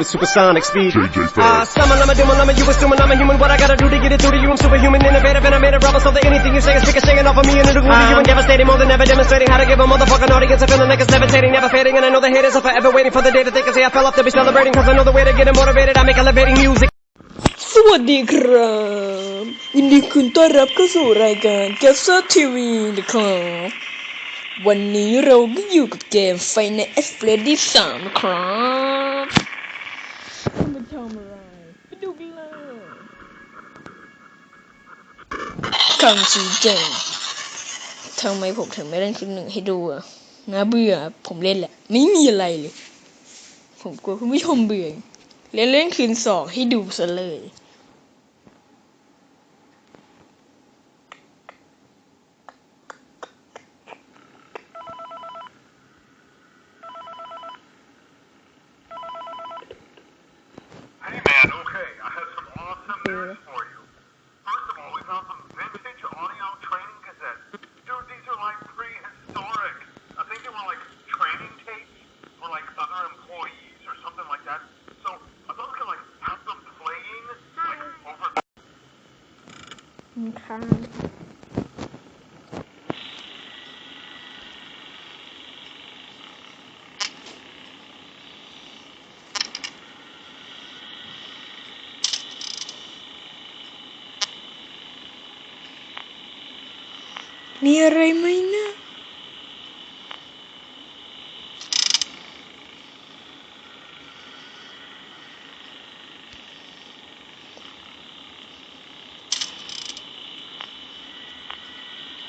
with supersonic speed. JJ Uh, Fad. summer, lama, doom, lama, you assuming I'm a human. What I gotta do to get it through to you? I'm superhuman, innovative, and I made a rubber so that anything you say is ricocheting off of me and it'll glue to you and devastating more than ever demonstrating how to give a motherfucking audience a feeling like it's levitating, never fading. And I know the haters are forever waiting for the day that they can say I fell off to be celebrating. Cause I know the way to get it motivated. I make elevating music. สวัสดีครับยินดีคุณต้อนรับเข้าสู่รายการ g a s e r TV นะครับ วันนี้เราก็อยู่กับเกม Final Freddy 3นะครับคุณมาท ำอะไรไปดูกันเลยคำชี้แจงทำไมผมถึงไม่เล่นคลิปหนึ่งให้ดูอะน่าเบื่อ ผมเล่นแหละ ไม่มีอะไรเลย ผมกลัวคุณผู้ชมเบื่อ เล่นเล่นคืนสองให้ดูซะเลย มีอะไรไหมนะ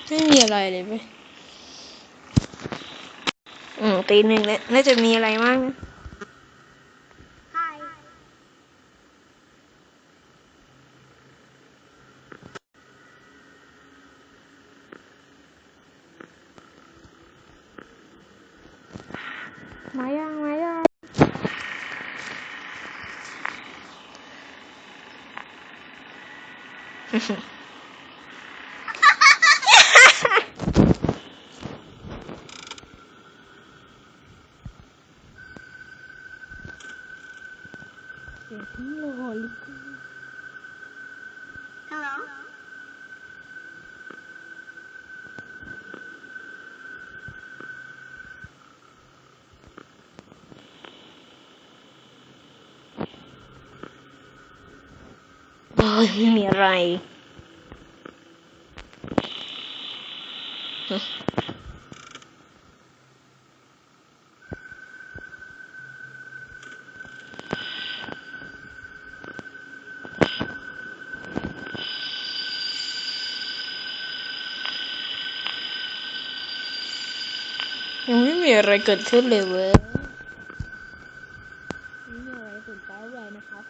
ไม่มีอะไรเลยไหมอืมตีหนึ่งแล้วน่าจะมีอะไรมากนะมายังมายัง เดี๋ยวฉันรอลิก โอ้ ยไม่มีอะไรยังไม่มีอะไรเกิดขึ้นเลยเว้ยไม่มีอะไรตื่นเต้นเลยนะครับ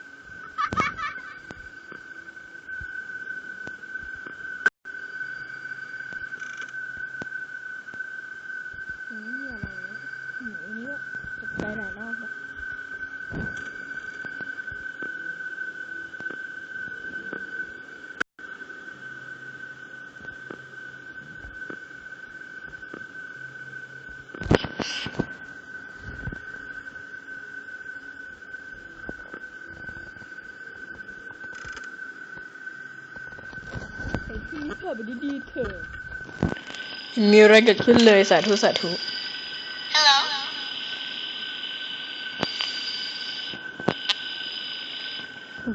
ไม่มีอะไรหนูอันนี้ตกใจหลายรอบแล้วไอ้ ที่เปิดไปดีๆเถอะมีอะไรเกิดขึ้นเลยสาธุสาธุ Hello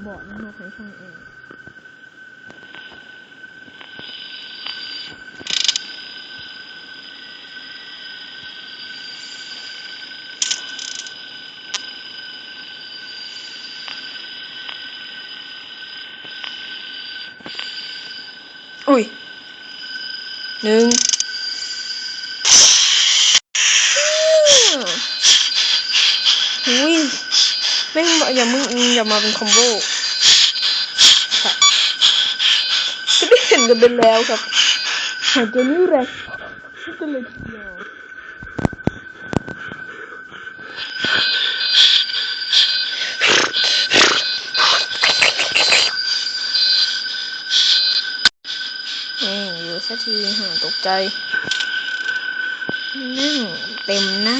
บอกนะมาใช้ช่องเอง อุ้ย หนึ่งอุ้ยแม่งบอกอย่ามึงอย่ามาเป็นคอมโบค่ะก็ได้เห็นกันไปแล้วครับหายใจไม่แรงก็เลยเดียว ทีหตกใจนั่งเต็มหน้า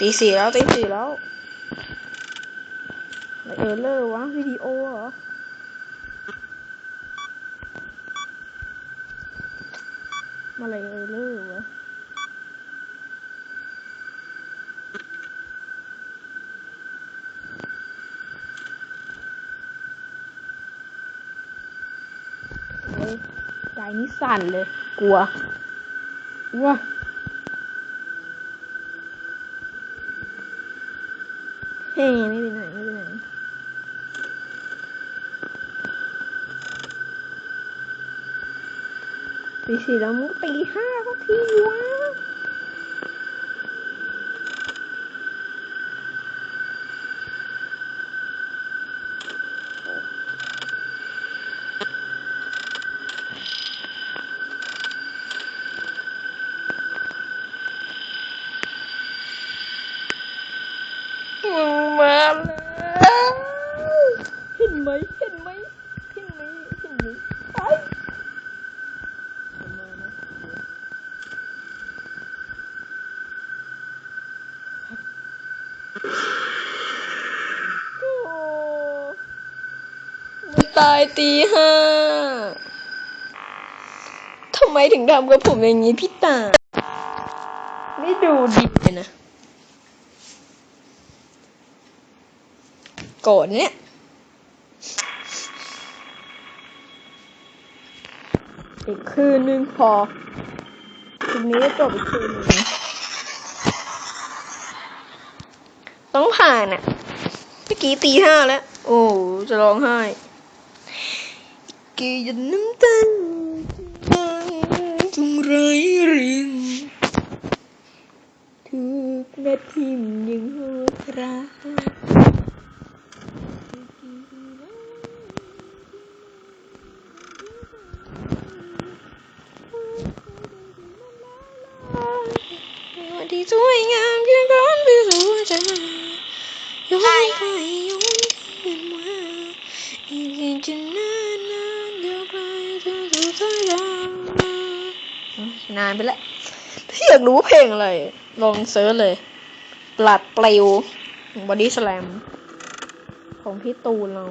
ตีสี่แล้วตีสี่แล้วอะไรเออเลอร์วะวิดีโอเหรอมาเลยเออเลอร์วะ ใจนี่สั่นเลย กลัวว้าเฮ้ยไม่ไปไหนไม่ไปไหนตีสี่แล้วมึงตีห้าสักทีวะมึงมาแล้วเห็นไหมเห็นไหมเห็นไหมเห็นไหมไอ้มานะ โอ้มัน ตายตีห้าทำไมถึงทำกับผมอย่างนี้พี่ตา ไม่ดูดิเลยนะ โกรธเนี่ย อีกคืนนึงพอคืนนี้ก็จบอีกคืนนึงต้องผ่านอะเมื่อกี้ตีห้าแล้ว โอ้จะร้องไห้ กี่ยันน้ำตาจงไรรินทุกนาทียังหัวรักวันที่สวยงามยังร้อนไปสู่ใจ ย้อนไปย้อนคืนมาอีกอย่างจะนา นานไปแล้วถ้าอยากรู้เพลงอะไร ลองเซิร์ชเลยปลัดปลิวบอดี้สแลมของพี่ตูนเรา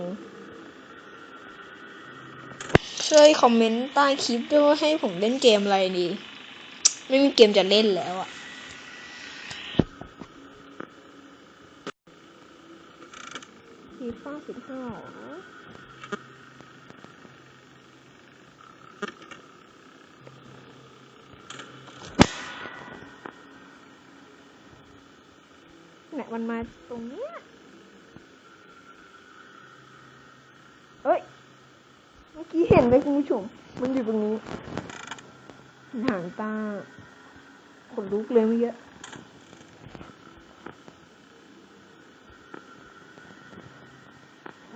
ช่วยคอมเมนต์ใต้คลิปด้วยว่าให้ผมเล่นเกมอะไรดี ไม่มีเกมจะเล่นแล้วอะฟีฟ่าสิบห้าหรอเนี่ย มันมาตรงเนี้ยเอ้ย เมื่อกี้เห็นไหมคุณผู้ชม มันอยู่ตรงนี้มันหางตาขนลุกเลยเมื่อกี้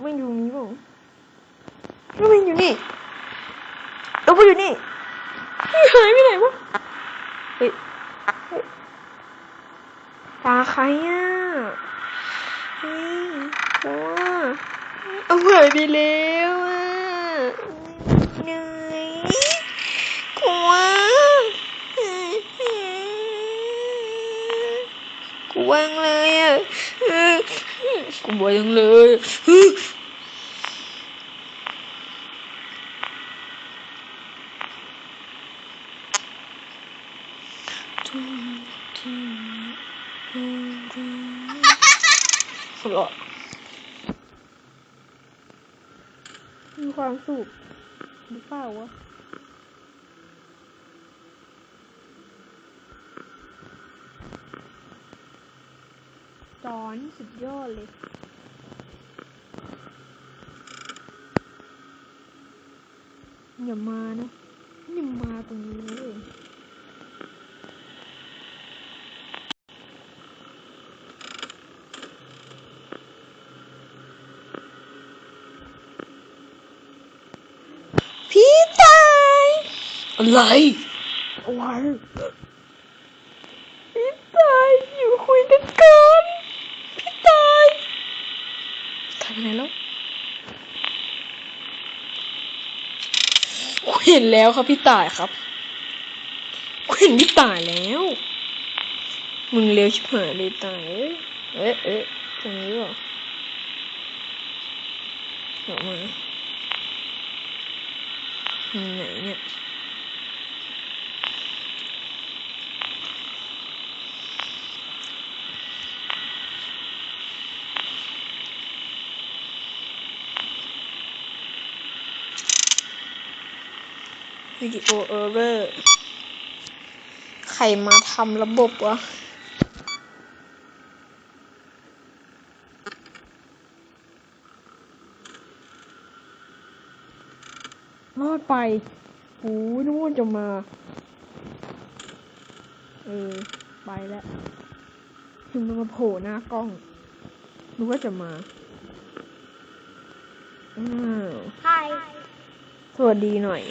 มันอยู่นี้เปล่าแล้วมันอยู่นี่แล้วมันอยู่นี่มันหายไปไหนวะ เฮ้ยเฮ้ยตาใครอะ เฮ้ยกลัวเอาหายไปแล้วอะเหนื่อยกลัวกลัวจังเลยอะกลัวจังเลย หัวเราะ องสูบหรือเปล่าวะจอนสุดยอดเลยอย่ามานะอย่ามาตรงนี้นะเลย พี่ตาย อะไรอะไรพี่ตายอยู่คุยกันก่อนพี่ตายตายไปไหนแล้วเห็นแล้วครับพี่ตายครับเห็นพี่ตายแล้ว มึงเร็วชิบหายเลยตายเอ๊ะเอ๊ะตรงนี้เหรอออกมาไหนเนี่ย วิดีโอเออร์เรอร์ใครมาทำระบบวะรอดไปโอ้ยนึกว่าจะมา เออ ไปแล้วถึงมันมาโผล่หน้ากล้องนึกว่าจะมาอ้าวสวัสดีหน่อย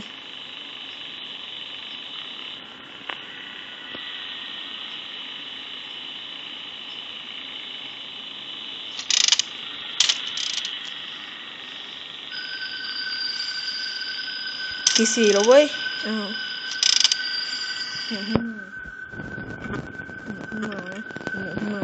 ทีสี่แล้วเว้ยอ้าวเหนื่อยขึ้นมาเหนื่อยขึ้นมาเหนื่อยขึ้นมา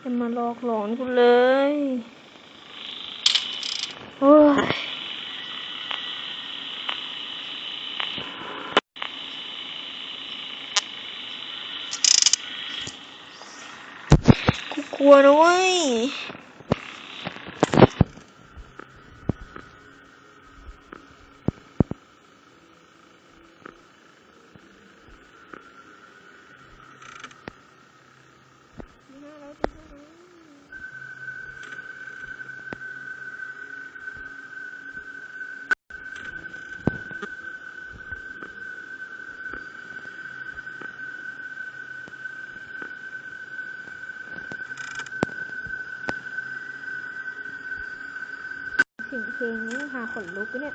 จะมาหลอกหลอนกูเลย โอ้ย กูกลัวนะเว้ย เพลงนี้พาขนลุกเนี่ย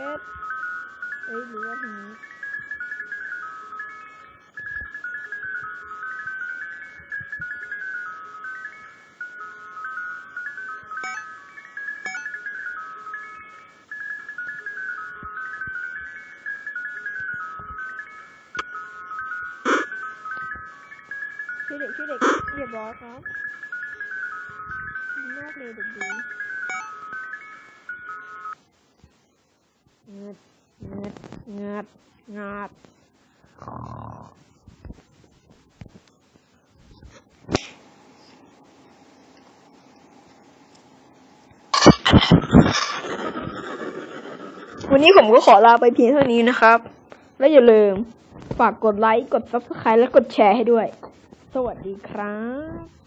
แป๊บเอ้ยหรือว่าทางนี้ ดเงืดเงืดวันนี้ผมก็ขอลาไปเพียงเท่านี้นะครับ และอย่าลืม ฝากกดไลค์ กด subscribe และกดแชร์ให้ด้วย สวัสดีครับ